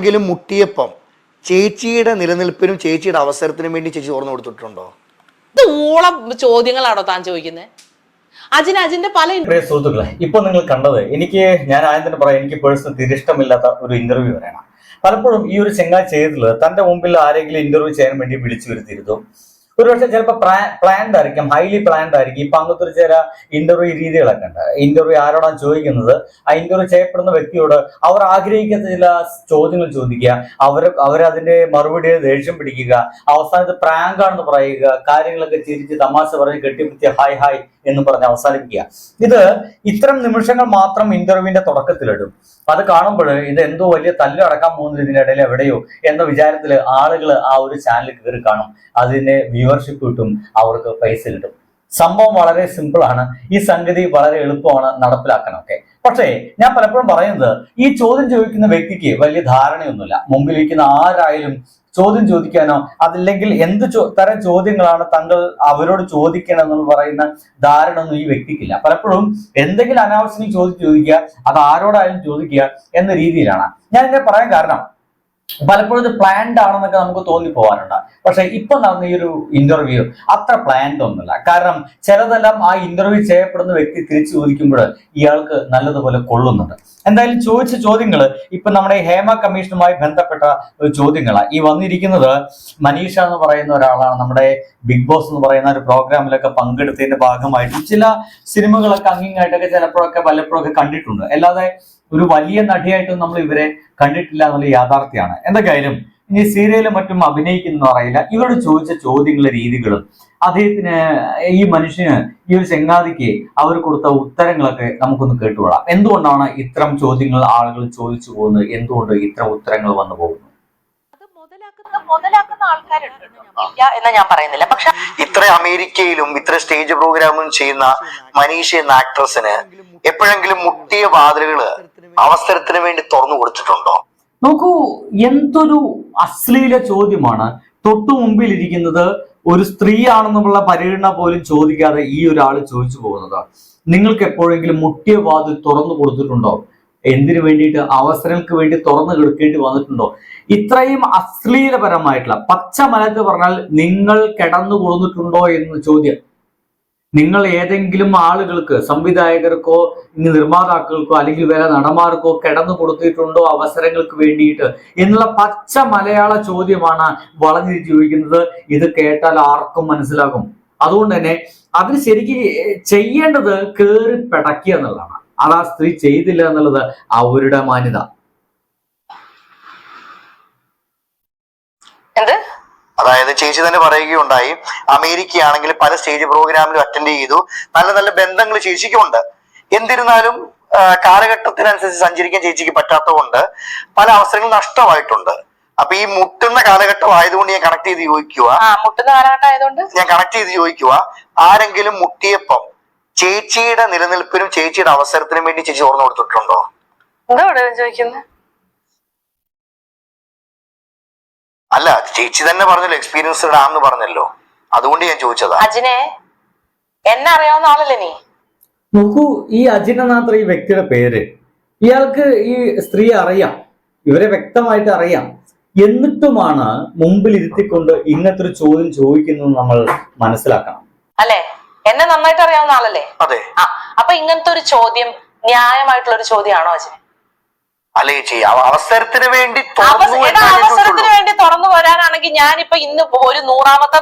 എങ്കിലും മുട്ടിയപ്പം ചേച്ചിയുടെ നിലനിൽപ്പിനും ചേച്ചിയുടെ അവസരത്തിനും വേണ്ടി ചേച്ചി തുറന്നു കൊടുത്തിട്ടുണ്ടോ? ഇത് ഊളം ചോദ്യങ്ങളാണോ താൻ ചോദിക്കുന്നത് അജിന് അജിന്റെ പല സുഹൃത്തുക്കളെ ഇപ്പൊ നിങ്ങൾ കണ്ടത് എനിക്ക് ഞാൻ ആദ്യം തന്നെ പറയാം എനിക്ക് പേഴ്സണൽ തീരെ ഇഷ്ടമില്ലാത്ത ഒരു ഇന്റർവ്യൂ വരെയാണ്. പലപ്പോഴും ഈ ഒരു ചെങ്ങായി ചെയ്തിട്ടുള്ളത് തന്റെ മുമ്പിൽ ആരെങ്കിലും ഇന്റർവ്യൂ ചെയ്യാൻ വേണ്ടി വിളിച്ചു വരുത്തിയിരുന്നു. ഒരുപക്ഷെ ചിലപ്പോൾ പ്ലാൻഡ് ആയിരിക്കും ഹൈലി പ്ലാൻഡ് ആയിരിക്കും. ഇപ്പൊ അങ്ങനത്തെ ചില ഇന്റർവ്യൂ രീതികളൊക്കെ ഉണ്ട്. ഇന്റർവ്യൂ ആരോടാണ് ചോദിക്കുന്നത്? ആ ഇന്റർവ്യൂ ചെയ്യപ്പെടുന്ന വ്യക്തിയോട് അവർ ആഗ്രഹിക്കുന്ന ചില ചോദ്യങ്ങൾ ചോദിക്കുക. അവർ അവരതിന്റെ മറുപടി ദേഷ്യം പിടിക്കുക. അവസാനത്ത് പ്രാങ്കാണെന്ന് പറയുക. കാര്യങ്ങളൊക്കെ ചിരിച്ച് തമാശ പറഞ്ഞ് കെട്ടിപ്പിടിച്ച് ഹായ് ഹായ് എന്ന് പറഞ്ഞ് അവസാനിപ്പിക്കുക. ഇത് ഇത്തരം നിമിഷങ്ങൾ മാത്രം ഇന്റർവ്യൂവിന്റെ തുടക്കത്തിലിടും. അത് കാണുമ്പോൾ ഇത് എന്തോ വലിയ തല്ല് അടക്കാൻ ഇതിന്റെ ഇടയിൽ എവിടെയോ എന്ന വിചാരത്തിൽ ആളുകൾ ആ ഒരു ചാനൽ കയറി കാണും. അതിന്റെ വ്യൂവർഷിപ്പ് കിട്ടും അവർക്ക് പൈസ കിട്ടും. സംഭവം വളരെ സിമ്പിൾ ആണ്. ഈ സംഗതി വളരെ എളുപ്പമാണ് നടപ്പിലാക്കാനൊക്കെ പക്ഷേ ഞാൻ പലപ്പോഴും പറയുന്നത് ഈ ചോദ്യം ചോദിക്കുന്ന വ്യക്തിക്ക് വലിയ ധാരണയൊന്നുമില്ല. മുമ്പിലിരിക്കുന്ന ആരായാലും ചോദ്യം ചോദിക്കാനോ അതല്ലെങ്കിൽ എന്ത് തരം ചോദ്യങ്ങളാണ് തങ്ങൾ അവരോട് ചോദിക്കണം എന്ന് പറയുന്ന ധാരണ ഒന്നും ഈ വ്യക്തിക്കില്ല. പലപ്പോഴും എന്തെങ്കിലും അനാവശ്യം ചോദ്യം ചോദിക്കുക അത് ആരോടായാലും ചോദിക്കുക എന്ന രീതിയിലാണ്. ഞാൻ ഇങ്ങനെ പറയാൻ കാരണം പലപ്പോഴും ഇത് പ്ലാൻഡ് ആണെന്നൊക്കെ നമുക്ക് തോന്നി പോകാറുണ്ട് പക്ഷെ ഇപ്പൊ നടന്ന ഈ ഒരു ഇന്റർവ്യൂ അത്ര പ്ലാൻഡ് ഒന്നുമില്ല. കാരണം ചിലതെല്ലാം ആ ഇന്റർവ്യൂ ചെയ്യപ്പെടുന്ന വ്യക്തി തിരിച്ചു ചോദിക്കുമ്പോൾ ഇയാൾക്ക് നല്ലതുപോലെ കൊള്ളുന്നുണ്ട്. എന്തായാലും ചോദിച്ച ചോദ്യങ്ങൾ ഇപ്പൊ നമ്മുടെ ഹേമ കമ്മീഷനുമായി ബന്ധപ്പെട്ട ഒരു ചോദ്യങ്ങളാണ് ഈ വന്നിരിക്കുന്നത് മനീഷ എന്ന് പറയുന്ന ഒരാളാണ്. നമ്മുടെ ബിഗ് ബോസ് എന്ന് പറയുന്ന ഒരു പ്രോഗ്രാമിലൊക്കെ പങ്കെടുത്തതിന്റെ ഭാഗമായിട്ട് ചില സിനിമകളൊക്കെ അങ്ങിങ്ങായിട്ടൊക്കെ ചിലപ്പോഴൊക്കെ വല്ലപ്പോഴൊക്കെ കണ്ടിട്ടുണ്ട്. അല്ലാതെ ഒരു വലിയ നടിയായിട്ടും നമ്മൾ ഇവരെ കണ്ടിട്ടില്ല എന്നുള്ള യാഥാർത്ഥ്യമാണ്. എന്തൊക്കെയായാലും ഇനി സീരിയലും മറ്റും അഭിനയിക്കുന്ന അറിയില്ല ഇവരോട് ചോദിച്ച ചോദ്യങ്ങളും രീതികളും അദ്ദേഹത്തിന് ഈ മനുഷ്യന് ഈ ഒരു ചെങ്ങാതിക്ക് അവർ കൊടുത്ത ഉത്തരങ്ങളൊക്കെ നമുക്കൊന്ന് കേട്ടുകൊള്ളാം. എന്തുകൊണ്ടാണ് ഇത്തരം ചോദ്യങ്ങൾ ആളുകൾ ചോദിച്ചു പോകുന്നത്? എന്തുകൊണ്ട് ഇത്തരം ഉത്തരങ്ങൾ വന്നു പോകുന്നു മുതലാക്കുന്ന ആൾക്കാരുണ്ട് ഇല്ല എന്ന് ഞാൻ പറയുന്നില്ല. പക്ഷെ ഇത്ര അമേരിക്കയിലും ഇത്ര സ്റ്റേജ് പ്രോഗ്രാമും ചെയ്യുന്ന മനീഷ എന്ന ആക്ട്രസിന് എപ്പോഴെങ്കിലും മുട്ടിയ വാതിലുകൾ അവസരത്തിന് വേണ്ടി തുറന്നു കൊടുത്തിട്ടുണ്ടോ? നോക്കൂ എന്തൊരു അശ്ലീല ചോദ്യമാണ്. തൊട്ടു മുമ്പിൽ ഇരിക്കുന്നത് ഒരു സ്ത്രീ ആണെന്നുള്ള പരിഗണന പോലും ചോദിക്കാതെ ഈ ഒരാൾ ചോദിച്ചു പോകുന്നത്. നിങ്ങൾക്ക് എപ്പോഴെങ്കിലും മുട്ടിയ വാതിൽ തുറന്നു കൊടുത്തിട്ടുണ്ടോ? എന്തിനു വേണ്ടിയിട്ട് അവസരങ്ങൾക്ക് വേണ്ടി തുറന്നു കൊടുക്കേണ്ടി വന്നിട്ടുണ്ടോ? ഇത്രയും അശ്ലീലപരമായിട്ടുള്ള പച്ച മലക്ക് പറഞ്ഞാൽ നിങ്ങൾ കിടന്നു കൊടുത്തിട്ടുണ്ടോ എന്ന ചോദ്യം. നിങ്ങൾ ഏതെങ്കിലും ആളുകൾക്ക് സംവിധായകർക്കോ നിർമ്മാതാക്കൾക്കോ അല്ലെങ്കിൽ വേറെ നടന്മാർക്കോ കിടന്നു കൊടുത്തിട്ടുണ്ടോ അവസരങ്ങൾക്ക് വേണ്ടിയിട്ട്? എന്നുള്ള പച്ച മലയാള ചോദ്യമാണ് വളഞ്ഞു ചോദിക്കുന്നത്. ഇത് കേട്ടാൽ ആർക്കും മനസ്സിലാകും. അതുകൊണ്ട് തന്നെ അതിന് ശരിക്കും ചെയ്യേണ്ടത് കേറി പിടക്കുക എന്നുള്ളതാണ്. അത് ആ സ്ത്രീ ചെയ്തില്ല എന്നുള്ളത് അവരുടെ മാന്യത. എന്ത്? അതായത് ചേച്ചി തന്നെ പറയുകയുണ്ടായി അമേരിക്കയാണെങ്കിൽ പല സ്റ്റേജ് പ്രോഗ്രാമിലും അറ്റൻഡ് ചെയ്തു. നല്ല നല്ല ബന്ധങ്ങൾ ചേച്ചിക്കുണ്ട് എന്നിരുന്നാലും ആ, കാലഘട്ടത്തിനനുസരിച്ച് സഞ്ചരിക്കാൻ ചേച്ചിക്ക് പറ്റാത്തതുകൊണ്ട് പല അവസരങ്ങളും നഷ്ടമായിട്ടുണ്ട്. അപ്പൊ ഈ മുട്ടുന്ന കാലഘട്ടം ആയതുകൊണ്ട് ഞാൻ കണക്ട് ചെയ്ത് ചോദിക്കുക ആ മുട്ടുന്ന കാലഘട്ടം ആയതുകൊണ്ട്? ഞാൻ കണക്ട് ചെയ്ത് ചോദിക്കുക ആരെങ്കിലും മുട്ടിയപ്പം ചേച്ചിയുടെ നിലനിൽപ്പിനും ചേച്ചിയുടെ അവസരത്തിനും വേണ്ടി ചേച്ചി തുറന്നു കൊടുത്തിട്ടുണ്ടോ? എന്താ ഇവിടെ ചോദിക്കുന്നത് അല്ല ചേച്ചി തന്നെ പറഞ്ഞല്ലോ എക്സ്പീരിയൻസ്ഡ് ആണെന്ന് പറഞ്ഞല്ലോ. അതുകൊണ്ട് ഞാൻ ചോദിച്ചതാ. അജിനെ എന്നെ അറിയാവുന്ന ആളല്ലേ നീ? നോക്കൂ ഈ അജിനനാത്ര ഈ വ്യക്തിയുടെ പേര്? ഇയാൾക്ക് ഈ സ്ത്രീ അറിയാം ഇവരെ വ്യക്തമായിട്ട് അറിയാം. എന്നിട്ടുമാണ് മുമ്പിൽ ഇരുത്തിക്കൊണ്ട് ഇങ്ങനത്തെ ഒരു ചോദ്യം ചോദിക്കുന്നത് നമ്മൾ മനസ്സിലാക്കണം. അല്ലേ? എന്നെ നന്നായിട്ട് അറിയാവുന്ന ആളല്ലേ? അതെ. ആ അപ്പൊ ഇങ്ങനത്തെ ഒരു ചോദ്യം ന്യായമായിട്ടുള്ള ഒരു ചോദ്യമാണോ അജിന് അല്ലേ അവസരത്തിന് വേണ്ടി അവസരത്തിന്. വേണ്ടി തുറന്നു വരാനാണെങ്കിൽ ഞാനിപ്പോ ഇന്ന് ഒരു നൂറാമത്തെ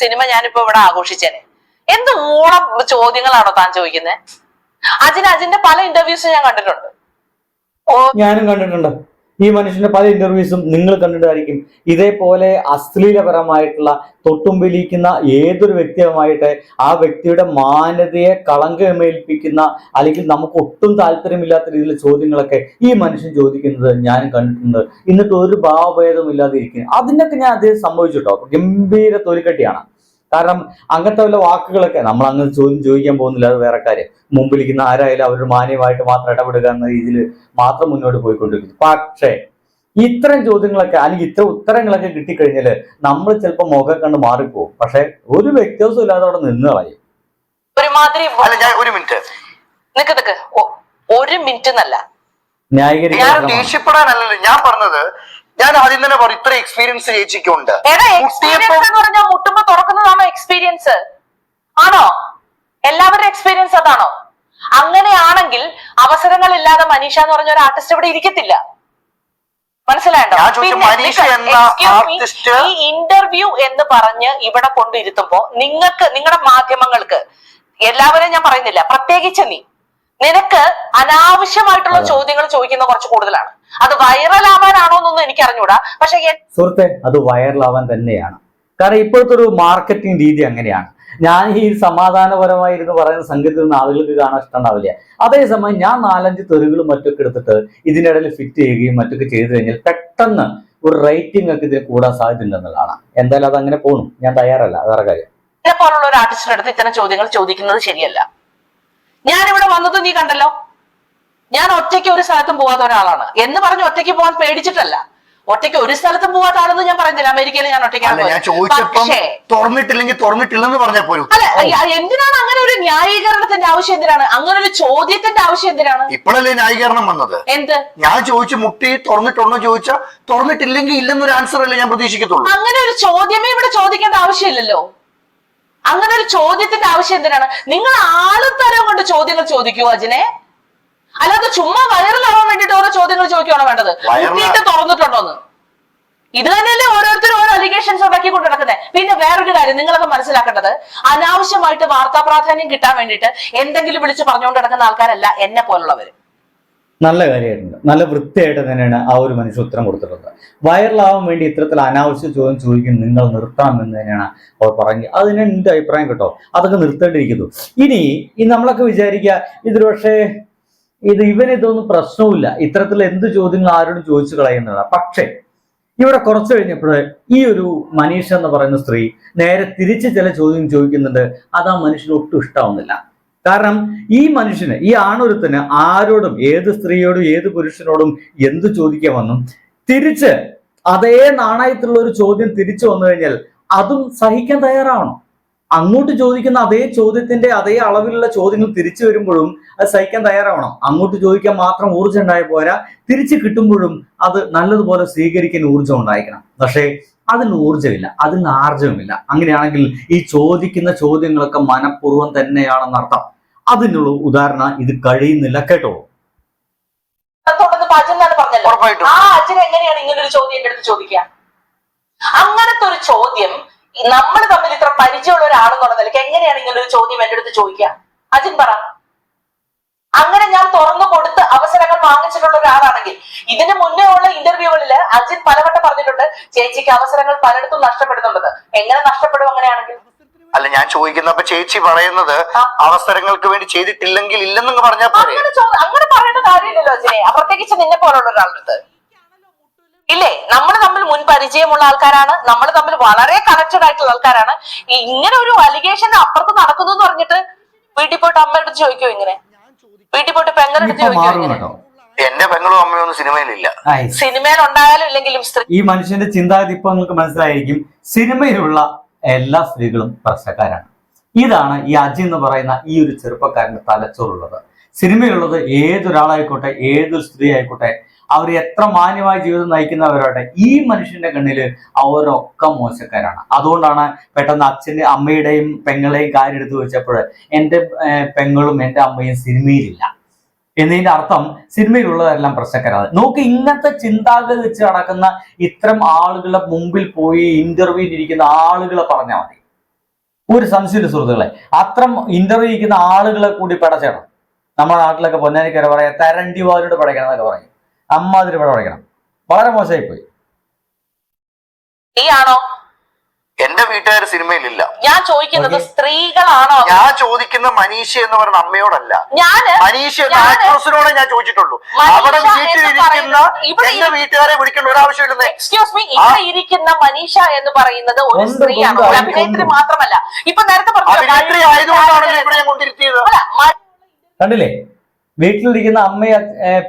സിനിമ ഞാനിപ്പോ ഇവിടെ ആഘോഷിച്ചേനെ. എന്ത് മൂളം ചോദ്യങ്ങളാണോ താൻ ചോദിക്കുന്നത് അജിന് അജിന്റെ പല ഇന്റർവ്യൂസും ഞാൻ കണ്ടിട്ടുണ്ട്. ഓ ഞാനും കണ്ടിട്ടുണ്ട്. ഈ മനുഷ്യന്റെ പല ഇന്റർവ്യൂസും നിങ്ങൾ കണ്ടിട്ടായിരിക്കും. ഇതേപോലെ അശ്ലീലപരമായിട്ടുള്ള തൊട്ടുമ്പിലിരിക്കുന്ന ഏതൊരു വ്യക്തിയുമായിട്ട് ആ വ്യക്തിയുടെ മാന്യതയെ കളങ്കമേൽപ്പിക്കുന്ന അല്ലെങ്കിൽ നമുക്ക് ഒട്ടും താല്പര്യമില്ലാത്ത രീതിയിലുള്ള ചോദ്യങ്ങളൊക്കെ ഈ മനുഷ്യൻ ചോദിക്കുന്നത് ഞാൻ കണ്ടിട്ടുണ്ട്. എന്നിട്ട് ഒരു ഭാവഭേദവും ഇല്ലാതെ ഇരിക്കുന്നു. അതിനൊക്കെ ഞാൻ അദ്ദേഹം സംഭവിച്ചിട്ടോ? ഗംഭീര തൊലിക്കട്ടിയാണ്. കാരണം അങ്ങനത്തെ വല്ല വാക്കുകളൊക്കെ നമ്മൾ അങ്ങ് ചോദ്യം ചോദിക്കാൻ പോകുന്നില്ല അത് വേറെ കാര്യം. മുമ്പിലിരിക്കുന്ന ആരായാലും അവർ മാന്യമായിട്ട് മാത്രം ഇടപെടുക എന്ന രീതിയിൽ മാത്രം മുന്നോട്ട് പോയിക്കൊണ്ടിരിക്കുന്നു. പക്ഷേ ഇത്തരം ചോദ്യങ്ങളൊക്കെ അല്ലെങ്കിൽ ഇത്തരം ഉത്തരങ്ങളൊക്കെ കിട്ടിക്കഴിഞ്ഞാൽ നമ്മൾ ചിലപ്പോൾ മുഖം കണ്ട് മാറിപ്പോകും. പക്ഷെ ഒരു വ്യത്യാസവും ഇല്ലാതെ അവിടെ നിന്ന് കളയും ഒരുമാതിരി അല്ല ഞാൻ ഒരു മിനിറ്റ്. നിക്ക് നിക്ക്. ഒരു മിനിറ്റ് എന്നല്ല. ന്യായീകരിക്കാൻ ഞാൻ ദേഷ്യപ്പെടാനല്ലല്ലോ. ഞാൻ പറഞ്ഞത് ഞാൻ ആദ്യം തന്നെ പറയും ഇത്ര എക്സ്പീരിയൻസ് ചേച്ചിക്കുണ്ട്. മുട്ടുമ്പോ തുറക്കുന്നതാണോ എക്സ്പീരിയൻസ് ആണോ? എല്ലാവരുടെ എക്സ്പീരിയൻസ് അതാണോ? അങ്ങനെയാണെങ്കിൽ അവസരങ്ങൾ ഇല്ലാതെ മനീഷ എന്ന് പറഞ്ഞ ഒരു ആർട്ടിസ്റ്റ് ഇവിടെ ഇരിക്കത്തില്ല. മനസ്സിലായോ? ഈ ഇന്റർവ്യൂ എന്ന് പറഞ്ഞ് ഇവിടെ കൊണ്ടിരുത്തുമ്പോ നിങ്ങൾക്ക് നിങ്ങളുടെ മാധ്യമങ്ങൾക്ക് എല്ലാവരെയും ഞാൻ പറയുന്നില്ല പ്രത്യേകിച്ച് നീ. നിനക്ക് അനാവശ്യമായിട്ടുള്ള ചോദ്യങ്ങൾ ചോദിക്കുന്ന കുറച്ച് കൂടുതലാണ്. അത് വൈറൽ ആവാനാണോ എന്നൊന്നും എനിക്ക് അറിഞ്ഞൂടാ പക്ഷെ സുഹൃത്തെ അത് വൈറൽ ആവാൻ തന്നെയാണ്. കാരണം ഇപ്പോഴത്തെ ഒരു മാർക്കറ്റിംഗ് രീതി അങ്ങനെയാണ്. ഞാൻ ഈ സമാധാനപരമായിരുന്നു പറയുന്ന സംഗീതത്തിൽ നിന്ന് ആളുകൾക്ക് കാണാൻ ഇഷ്ടമുണ്ടാവില്ല. അതേസമയം ഞാൻ നാലഞ്ച് തെറികളും മറ്റൊക്കെ എടുത്തിട്ട് ഇതിനിടയിൽ ഫിറ്റ് ചെയ്യുകയും മറ്റൊക്കെ ചെയ്തു കഴിഞ്ഞാൽ പെട്ടെന്ന് ഒരു റേറ്റിംഗ് ഒക്കെ ഇതിന് കൂടാൻ സാധ്യതയുണ്ടെന്നുള്ളതാണ് എന്തായാലും അത് അങ്ങനെ പോകണം ഞാൻ തയ്യാറല്ല. വേറെ കാര്യം. ഇതേ പോലുള്ള ഒരു ആർട്ടിസ്റ്റിന്റെ അടുത്ത് ഇത്തരം ചോദ്യങ്ങൾ ചോദിക്കുന്നത് ശരിയല്ല. ഞാനിവിടെ വന്നത് നീ കണ്ടല്ലോ. ഞാൻ ഒറ്റയ്ക്ക് ഒരു സ്ഥലത്തും പോവാത്ത ഒരാളാണ്. എന്ന് പറഞ്ഞ് ഒറ്റയ്ക്ക് പോകാൻ പേടിച്ചിട്ടല്ല. ഒറ്റയ്ക്ക് ഒരു സ്ഥലത്തും പോവാത്ത ആളെന്ന് ഞാൻ പറയുന്നില്ല. അമേരിക്കയിൽ ഞാൻ ഒറ്റയ്ക്കാണ് ഞാൻ അല്ല എന്തിനാണ് അങ്ങനെ ഒരു ന്യായീകരണത്തിന്റെ ആവശ്യം എന്തിനാണ്? അങ്ങനെ ഒരു ചോദ്യത്തിന്റെ ആവശ്യം എന്തിനാണ്? ഇപ്പോഴല്ലേ ന്യായീകരണം വന്നത്? എന്ത്? ഞാൻ ചോദിച്ചു മുട്ടി തുറന്നിട്ടുണ്ടോ ചോദിച്ചാൽ തുറന്നിട്ടില്ലെങ്കിൽ ഇല്ലെന്നൊരു ആൻസർ അല്ലേ ഞാൻ പ്രതീക്ഷിക്കത്തുള്ളൂ. അങ്ങനെ ഒരു ചോദ്യമേ ഇവിടെ ചോദിക്കേണ്ട ആവശ്യമില്ലല്ലോ. അങ്ങനെ ഒരു ചോദ്യത്തിന്റെ ആവശ്യം എന്തിനാണ്? നിങ്ങൾ ആളുത്തരം കൊണ്ട് ചോദ്യങ്ങൾ ചോദിക്കൂ അജിനെ. അല്ലാതെ ചുമ്മാ വൈറലാവാൻ വേണ്ടിട്ട് ഓരോ ചോദ്യങ്ങൾ ചോദിക്കുവാണോ വേണ്ടത്? കുത്തിയിട്ട് തുറന്നിട്ടുണ്ടോന്ന്? ഇത് തന്നെയല്ലേ ഓരോരുത്തരും ഓരോ അലിഗേഷൻസ് ഉണ്ടാക്കിക്കൊണ്ട് നടക്കുന്നത് പിന്നെ വേറൊരു കാര്യം നിങ്ങളൊക്കെ മനസ്സിലാക്കേണ്ടത് അനാവശ്യമായിട്ട് വാർത്താ പ്രാധാന്യം കിട്ടാൻ വേണ്ടിയിട്ട് എന്തെങ്കിലും വിളിച്ച് പറഞ്ഞുകൊണ്ട് നടക്കുന്ന ആൾക്കാരല്ല എന്നെ പോലുള്ളവര്. നല്ല കാര്യമായിട്ടുണ്ട്. നല്ല വൃത്തിയായിട്ട് തന്നെയാണ് ആ ഒരു മനുഷ്യൻ ഉത്തരം കൊടുത്തിട്ടുള്ളത്. വൈറലാവാൻ വേണ്ടി ഇത്തരത്തിൽ അനാവശ്യ ചോദ്യം ചോദിക്കും നിങ്ങൾ നിർത്തണം എന്ന് തന്നെയാണ് അവർ പറഞ്ഞത് അതിന് എന്റെ അഭിപ്രായം കേട്ടോ. അതൊക്കെ നിർത്തേണ്ടിയിരിക്കുന്നു. ഇനി ഈ നമ്മളൊക്കെ വിചാരിക്കുക ഇതൊരു പക്ഷേ ഇത് ഇവന് ഇതൊന്നും പ്രശ്നവുമില്ല. ഇത്തരത്തിൽ എന്ത് ചോദ്യങ്ങൾ ആരോടും ചോദിച്ചു കളയുന്നതാണ് പക്ഷേ ഇവിടെ കുറച്ച് കഴിഞ്ഞപ്പോൾ ഈ ഒരു മനീഷ എന്ന് പറയുന്ന സ്ത്രീ നേരെ തിരിച്ച് ചില ചോദ്യം ചോദിക്കുന്നുണ്ട്. അത് ആ മനുഷ്യന് ഒട്ടും ഇഷ്ടാവുന്നില്ല. കാരണം ഈ മനുഷ്യന് ഈ ആണൊരുത്തന് ആരോടും ഏത് സ്ത്രീയോടും ഏത് പുരുഷനോടും എന്ത് ചോദിക്കാമെന്നും തിരിച്ച് അതേ നാണയത്തിലുള്ള ഒരു ചോദ്യം തിരിച്ചു വന്നു കഴിഞ്ഞാൽ അതും സഹിക്കാൻ തയ്യാറാവണം. അങ്ങോട്ട് ചോദിക്കുന്ന അതേ ചോദ്യത്തിന്റെ അതേ അളവിലുള്ള ചോദ്യങ്ങൾ തിരിച്ചു വരുമ്പോഴും അത് സഹിക്കാൻ തയ്യാറാവണം. അങ്ങോട്ട് ചോദിക്കാൻ മാത്രം ഊർജം ഉണ്ടായ പോരാ. തിരിച്ചു കിട്ടുമ്പോഴും അത് നല്ലതുപോലെ സ്വീകരിക്കാൻ ഊർജം ഉണ്ടായിരിക്കണം. പക്ഷേ അതിന് ഊർജമില്ല. അതിന് ആർജവുമില്ല അങ്ങനെയാണെങ്കിൽ ഈ ചോദിക്കുന്ന ചോദ്യങ്ങളൊക്കെ മനഃപൂർവം തന്നെയാണെന്ന് അർത്ഥം. അതിനുള്ള ഉദാഹരണം ഇത് കഴിയുന്നില്ല. കേട്ടോ? ആ അച്ഛൻ എങ്ങനെയാണ് ഇങ്ങനെ ഒരു ചോദ്യം എന്റെ അടുത്ത് ചോദിക്കുക? അങ്ങനത്തെ ഒരു ചോദ്യം നമ്മൾ തമ്മിൽ ഇത്ര പരിചയമുള്ള ഒരാളെന്നുള്ള നിലയ്ക്ക് എങ്ങനെയാണ് ഇങ്ങനെ ഒരു ചോദ്യം എന്റെ അടുത്ത് ചോദിക്കുക? അജിൻ പറ. അങ്ങനെ ഞാൻ തുറന്നു കൊടുത്ത് അവസരങ്ങൾ വാങ്ങിച്ചിട്ടുള്ള ഒരാളാണെങ്കിൽ ഇതിന് മുന്നേ ഉള്ള ഇന്റർവ്യൂകളിൽ അജിൻ പലവട്ടം പറഞ്ഞിട്ടുണ്ട് ചേച്ചിക്ക് അവസരങ്ങൾ പലയിടത്തും നഷ്ടപ്പെടുന്നുള്ളത് എങ്ങനെ നഷ്ടപ്പെടും അങ്ങനെയാണെങ്കിൽ? അല്ല ഞാൻ ചോദിക്കുന്നപ്പോ ചേച്ചി പറയുന്നത്. അവസരങ്ങൾക്ക് വേണ്ടി ചെയ്തിട്ടില്ലെങ്കിൽ ഇല്ലെന്നു പറഞ്ഞാൽ അങ്ങനെ അങ്ങനെ പറയേണ്ട കാര്യമില്ലല്ലോ അജിനെ. പ്രത്യേകിച്ച് നിന്നെ പോലുള്ള ഒരാളുടെ ഇല്ലേ? നമ്മൾ തമ്മിൽ മുൻ പരിചയമുള്ള ആൾക്കാരാണ്. നമ്മൾ തമ്മിൽ വളരെ കണക്റ്റഡ് ആയിട്ടുള്ള ആൾക്കാരാണ്. ഇങ്ങനെ ഒരു അലിഗേഷൻ അപ്പുറത്ത് നടക്കുന്നു എന്ന് പറഞ്ഞിട്ട് വീട്ടിൽ പോയിട്ട് അമ്മയുടെ ചോദിക്കോ ഇങ്ങനെ? വീട്ടിൽ പോയിട്ട് പെങ്ങളുടെ ചോദിക്കോ ഇങ്ങനെ? എന്റെ പെങ്ങളും അമ്മയൊന്നും ഒന്നും സിനിമയിലില്ല. സിനിമയിൽ ഉണ്ടായാലും ഇല്ലെങ്കിലും സ്ത്രീ ഈ മനുഷ്യന്റെ ചിന്താഗതി ഇപ്പൊ നിങ്ങൾക്ക് മനസ്സിലായിരിക്കും. സിനിമയിലുള്ള എല്ലാ സ്ത്രീകളും പ്രശ്നക്കാരാണ് ഇതാണ് ഈ അജി എന്ന് പറയുന്ന ഈ ഒരു ചെറുപ്പക്കാരന്റെ തലച്ചോറുള്ളത്. സിനിമയിലുള്ളത് ഏതൊരാളായിക്കോട്ടെ ഏതൊരു സ്ത്രീ ആയിക്കോട്ടെ അവർ എത്ര മാന്യമായ ജീവിതം നയിക്കുന്നവരോട്ടെ ഈ മനുഷ്യന്റെ കണ്ണിൽ അവരൊക്കെ മോശക്കാരാണ്. അതുകൊണ്ടാണ് പെട്ടെന്ന് അച്ഛന്റെ അമ്മയുടെയും പെങ്ങളെയും കാര്യം എടുത്തു വെച്ചപ്പോൾ എന്റെ പെങ്ങളും എന്റെ അമ്മയും സിനിമയിലില്ല. എന്നതിന്റെ അർത്ഥം സിനിമയിലുള്ളവരെല്ലാം പ്രശ്നക്കാരാണ്. നോക്ക് ഇങ്ങനത്തെ ചിന്താഗതി വെച്ച് നടക്കുന്ന ഇത്തരം ആളുകളുടെ മുമ്പിൽ പോയി ഇന്റർവ്യൂ ഇരിക്കുന്ന ആളുകളെ പറഞ്ഞാൽ മതി. ഒരു സംശയമില്ല സുഹൃത്തുക്കളെ. അത്തരം ഇന്റർവ്യൂ ഇരിക്കുന്ന ആളുകളെ കൂടി പടച്ചേണം നമ്മുടെ നാട്ടിലൊക്കെ പൊന്നാനിക്കര പറയാ തരണ്ടി പടയ്ക്കണം എന്നൊക്കെ പറയും. അമ്മാതിരി പടം അടയ്ക്കണം വളരെ മോശമായി പോയി ആണോ എന്റെ വീട്ടുകാർ സിനിമയിലില്ല. ഞാൻ ചോദിക്കുന്നത് സ്ത്രീകളാണോ? ഞാൻ ചോദിക്കുന്ന മനീഷ എന്ന് പറയുന്ന അമ്മയോടല്ല. ഞാൻ മനീഷ എന്ന ആക്ട്രസിനോടെ ഞാൻ ചോദിച്ചിട്ടുള്ളൂ. അവിടെ വീട്ടിലിരിക്കുന്ന എന്റെ വീട്ടുകാരെ വിളിക്കേണ്ട ഒരാവശ്യമില്ലെന്നേ എക്സ്ക്യൂസ് മീ ഇവിടെ ഇരിക്കുന്ന മനീഷ എന്ന് പറയുന്നത് ഒരു സ്ത്രീയാണ് ഒരു അഭിനേത്രി മാത്രമല്ല. ഇപ്പൊ നേരത്തെ അഭിനേത്രി ആയതുകൊണ്ടാണല്ലോ ഇവിടെ ഞാൻ കൊണ്ടിരുത്തിയത്. കണ്ടില്ലേ? വീട്ടിലിരിക്കുന്ന അമ്മയെ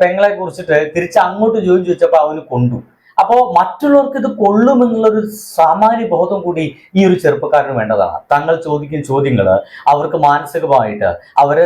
പെങ്ങളെ കുറിച്ചിട്ട് തിരിച്ച് അങ്ങോട്ട് ജോലി ചോദിച്ചപ്പോൾ അവന് കൊണ്ടു. അപ്പോൾ മറ്റുള്ളവർക്ക് ഇത് കൊള്ളുമെന്നുള്ളൊരു സാമാന്യ ബോധം കൂടി ഈ ഒരു ചെറുപ്പക്കാരന് വേണ്ടതാണ്. തങ്ങൾ ചോദിക്കുന്ന ചോദ്യങ്ങൾ അവർക്ക് മാനസികമായിട്ട് അവരെ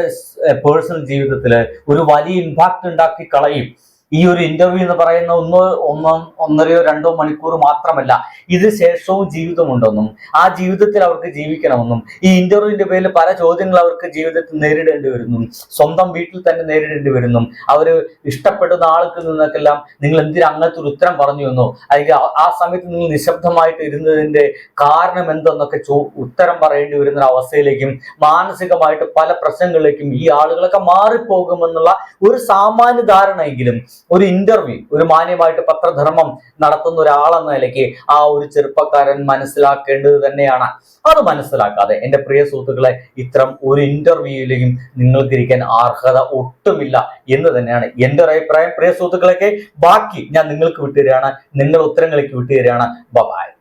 പേഴ്സണൽ ജീവിതത്തിൽ ഒരു വലിയ ഇമ്പാക്ട് ഉണ്ടാക്കി കളയും. ഈ ഒരു ഇന്റർവ്യൂ എന്ന് പറയുന്ന ഒന്നോ ഒന്നോ ഒന്നരയോ രണ്ടോ മണിക്കൂർ മാത്രമല്ല ഇതിന് ശേഷവും ജീവിതമുണ്ടെന്നും ആ ജീവിതത്തിൽ അവർക്ക് ജീവിക്കണമെന്നും ഈ ഇന്റർവ്യൂവിന്റെ പേരിൽ പല ചോദ്യങ്ങൾ അവർക്ക് ജീവിതത്തിൽ നേരിടേണ്ടി വരുന്നു സ്വന്തം വീട്ടിൽ തന്നെ നേരിടേണ്ടി വരുന്നു അവർ ഇഷ്ടപ്പെടുന്ന ആൾക്ക് നിന്നൊക്കെല്ലാം നിങ്ങൾ എന്തിനാ അങ്ങനത്തെ ഒരു ഉത്തരം പറഞ്ഞു എന്നോ അല്ലെങ്കിൽ ആ- സമയത്ത് നിങ്ങൾ നിശബ്ദമായിട്ട് ഇരുന്നതിന്റെ കാരണം എന്തെന്നൊക്കെ ചോ ഉത്തരം പറയേണ്ടി വരുന്ന ഒരു അവസ്ഥയിലേക്കും മാനസികമായിട്ട് പല പ്രശ്നങ്ങളിലേക്കും ഈ ആളുകളൊക്കെ മാറിപ്പോകുമെന്നുള്ള ഒരു സാമാന്യ ധാരണയെങ്കിലും ഒരു ഇന്റർവ്യൂ ഒരു മാന്യമായിട്ട് പത്രധർമ്മം നടത്തുന്ന ഒരാളെന്ന നിലയ്ക്ക് ആ ഒരു ചെറുപ്പക്കാരൻ മനസ്സിലാക്കേണ്ടത് തന്നെയാണ്. അത് മനസ്സിലാക്കാതെ എന്റെ പ്രിയ സുഹൃത്തുക്കളെ ഇത്തരം ഒരു ഇന്റർവ്യൂയിലേക്കും നിങ്ങൾക്ക് ഇരിക്കാൻ അർഹത ഒട്ടുമില്ല എന്ന് തന്നെയാണ് എന്റെ ഒരു അഭിപ്രായം. പ്രിയ സുഹൃത്തുക്കളൊക്കെ ബാക്കി ഞാൻ നിങ്ങൾക്ക് വിട്ടുതരികയാണ് നിങ്ങൾ ഉത്തരങ്ങളിലേക്ക് വിട്ടുതരികയാണ്. ബബായ്